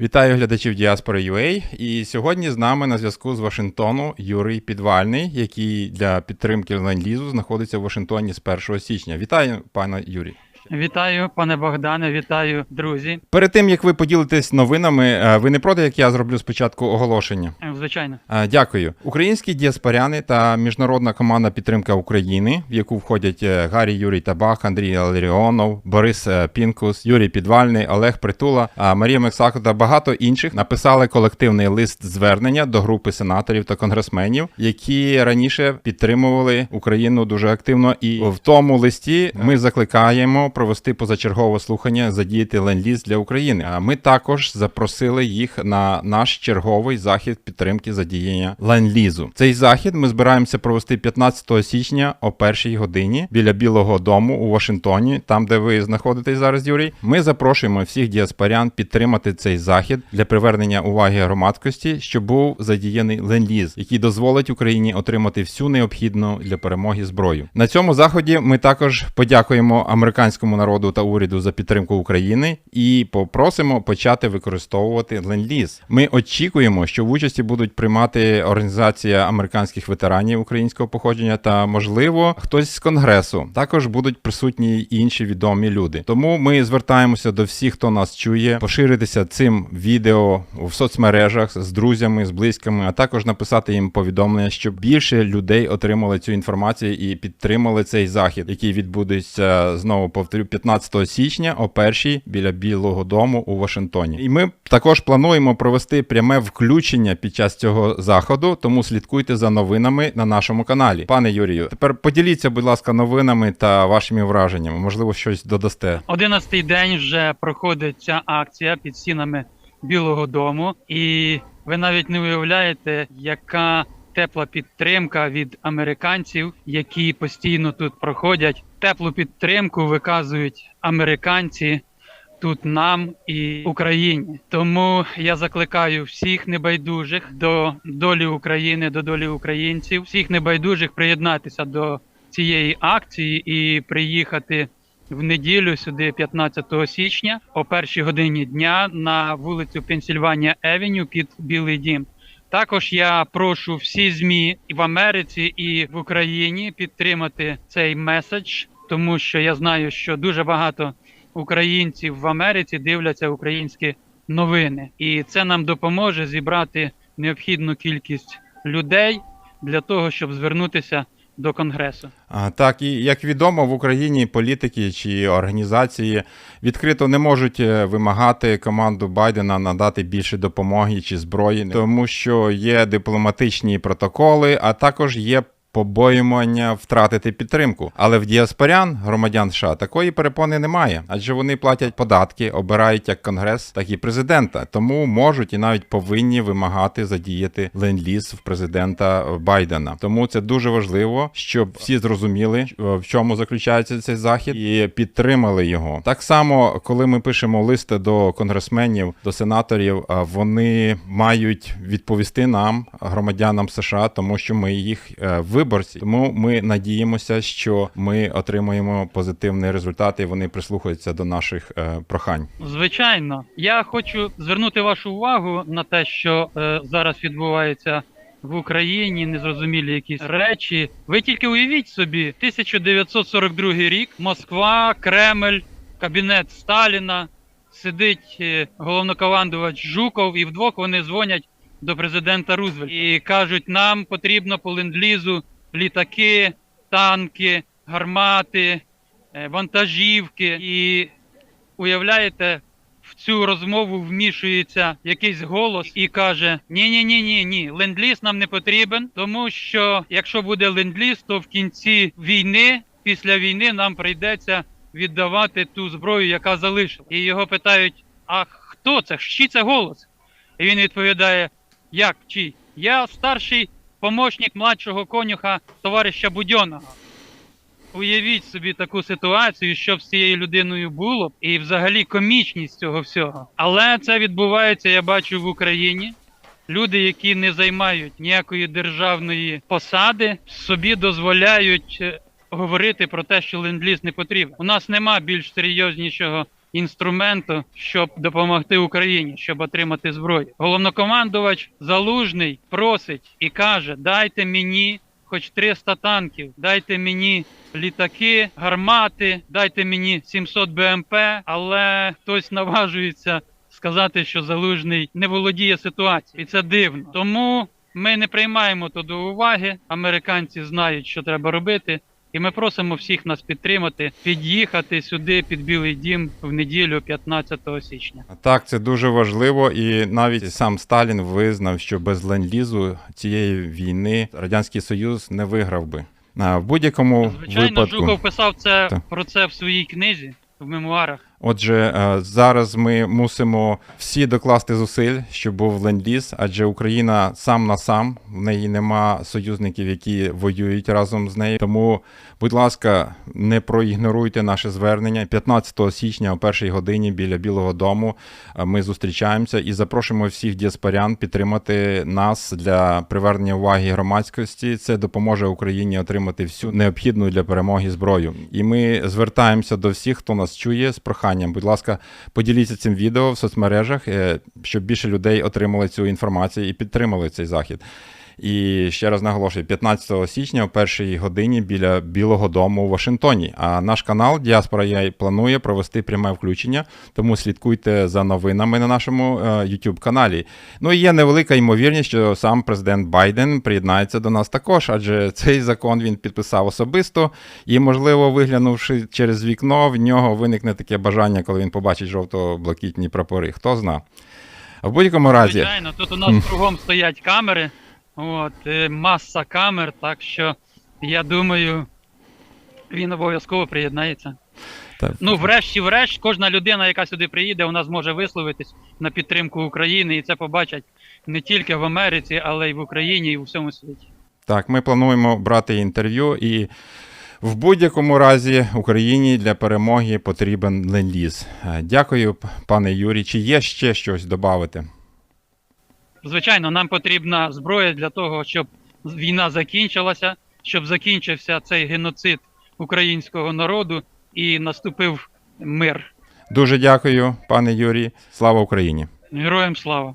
Вітаю глядачів Діаспори UA. І сьогодні з нами на зв'язку з Вашингтону Юрій Підвальний, який для підтримки онлайн-лізу знаходиться в Вашингтоні з 1 січня. Вітаю, пане Юрій. Вітаю, пане Богдане, вітаю, друзі. Перед тим як ви поділитесь новинами, е, ви не проти, як я зроблю спочатку оголошення. Е, Звичайно, Е, Дякую. Українські діаспоряни та міжнародна команда підтримка України, в яку входять Гаррій Юрій Табах, Андрій Алеріонов, Борис Пінкус, Юрій Підвальний, Олег Притула, Марія Мексако та багато інших написали колективний лист звернення до групи сенаторів та конгресменів, які раніше підтримували Україну дуже активно. І в тому листі ми закликаємо провести позачергове слухання задіяти ленд-ліз для України. А ми також запросили їх на наш черговий захід підтримки задіяння ленд-лізу. Цей захід ми збираємося провести 15 січня о першій годині біля Білого Дому у Вашингтоні, там де ви знаходитесь зараз, Юрій. Ми запрошуємо всіх діаспорян підтримати цей захід для привернення уваги громадськості, щоб був задіяний ленд-ліз, який дозволить Україні отримати всю необхідну для перемоги зброю. На цьому заході ми також подякуємо американському народу та уряду за підтримку України і попросимо почати використовувати ленд-ліз. Ми очікуємо, що в участі будуть приймати організація американських ветеранів українського походження та, можливо, хтось з конгресу. Також будуть присутні інші відомі люди. Тому ми звертаємося до всіх, хто нас чує, поширитися цим відео в соцмережах з друзями, з близькими, а також написати їм повідомлення, щоб більше людей отримали цю інформацію і підтримали цей захід, який відбудеться знову повторю 15 січня о першій біля Білого Дому у Вашингтоні. І ми також плануємо провести пряме включення під час цього заходу, тому слідкуйте за новинами на нашому каналі. Пане Юрію, тепер поділіться, будь ласка, новинами та вашими враженнями. Можливо, щось додасте. одинадцятий день вже проходить ця акція під стінами Білого Дому, і ви навіть не уявляєте, яка тепла підтримка від американців, які постійно тут проходять. Теплу підтримку виказують американці. Тут нам і Україні, тому я закликаю всіх небайдужих до долі України, до долі українців, всіх небайдужих приєднатися до цієї акції і приїхати в неділю сюди, 15 січня, о першій годині дня на вулицю Пенсільванія Евеню під Білий Дім. Також я прошу всі змі і в Америці, і в Україні підтримати цей меседж, тому що я знаю, що дуже багато українців в Америці дивляться українські новини, і це нам допоможе зібрати необхідну кількість людей для того, щоб звернутися до конгресу. Так, і як відомо, в Україні політики чи організації відкрито не можуть е, вимагати команду Байдена надати більше допомоги чи зброї, тому що є дипломатичні протоколи, а також є. Побоювання втратити підтримку, але в діаспорян громадян США такої перепони немає, адже вони платять податки, обирають як конгрес, так і президента, тому можуть і навіть повинні вимагати задіяти ленд-ліз в президента Байдена. Тому це дуже важливо, щоб всі зрозуміли, в чому заключається цей захід, і підтримали його. Так само, коли ми пишемо листи до конгресменів, до сенаторів, вони мають відповісти нам, громадянам США, тому що ми їх е, виборці. Тому ми надіємося, що ми отримаємо позитивний результат, і вони прислухаються до наших е, прохань. Звичайно, я хочу звернути вашу увагу на те, що е, зараз відбувається в Україні, незрозумілі якісь речі. Ви тільки уявіть собі, 1942 рік, Москва, Кремль, кабінет Сталіна, сидить е, головнокомандувач Жуков, і вдвох вони дзвонять до президента Рузвельта і кажуть, нам потрібно по ленд-лізу літаки, танки, гармати, е, вантажівки. І уявляєте, в цю розмову вмішується якийсь голос і каже: Ні, ні, ні, ні, ні, ленд-ліз нам не потрібен, тому що якщо буде ленд-ліз, то в кінці війни, після війни, нам прийдеться віддавати ту зброю, яка залишила. І його питають: А хто це? Чий це голос? І він відповідає: Як чий? Я старший помощник младшого конюха товариша Будьоного. Уявіть собі таку ситуацію, що з цією людиною було б, і взагалі комічність цього всього. Але це відбувається, я бачу в Україні. Люди, які не займають ніякої державної посади, собі дозволяють е, говорити про те, що ленд-ліз не потрібен. У нас нема більш серйознішого інструменту, щоб допомогти Україні, щоб отримати зброю. Головнокомандувач залужний просить і каже: дайте мені. Хоч 300 танків, дайте мені літаки, гармати, дайте мені 700 БМП, але хтось наважується сказати, що залужний не володіє ситуацією, і це дивно. Тому ми не приймаємо то до уваги. Американці знають, що треба робити. І ми просимо всіх нас підтримати, під'їхати сюди під Білий Дім в неділю 15 січня. Так, це дуже важливо, і навіть сам Сталін визнав, що без ленд-лізу цієї війни Радянський Союз не виграв би. А в будь-якому Звичайно, випадку. Жуков писав це Так. про це в своїй книзі в мемуарах. Отже, е, зараз ми мусимо всі докласти зусиль, щоб був ленд-ліз, адже Україна сам на сам, в неї нема союзників, які воюють разом з нею. Тому, будь ласка, не проігноруйте наше звернення. 15 січня о першій годині біля Білого Дому е, ми зустрічаємося і запрошуємо всіх діаспорян підтримати нас для привернення уваги громадськості. Це допоможе Україні отримати всю необхідну для перемоги зброю. І ми звертаємося до всіх, хто нас чує з проханням. Будь ласка, поділіться цим відео в соцмережах, е, щоб більше людей отримали цю інформацію і підтримали цей захід. І ще раз наголошую, 15 січня о першій годині біля Білого Дому у Вашингтоні. А наш канал Діаспора Я планує провести пряме включення, тому слідкуйте за новинами на нашому е, YouTube каналі. Ну і є невелика ймовірність, що сам президент Байден приєднається до нас також, адже цей закон він підписав особисто, і, можливо, виглянувши через вікно, в нього виникне таке бажання, коли він побачить жовто-блакитні прапори. Хто зна. В будь-якому разі. Звичайно, тут у нас кругом стоять камери, от, е, маса камер, так що я думаю, він обов'язково приєднається. Так. Ну, врешті-врешт, кожна людина, яка сюди приїде, вона зможе висловитись на підтримку України, і це побачать не тільки в Америці, але й в Україні, і в усьому світі. Так, ми плануємо брати інтерв'ю, і в будь-якому разі Україні для перемоги потрібен ленд-ліз. Е, Дякую, пане Юрій. Чи є ще щось додати? Звичайно, нам потрібна зброя для того, щоб війна закінчилася, щоб закінчився цей геноцид українського народу і наступив мир. Дуже дякую, пане Юрій. Слава Україні! Героям слава!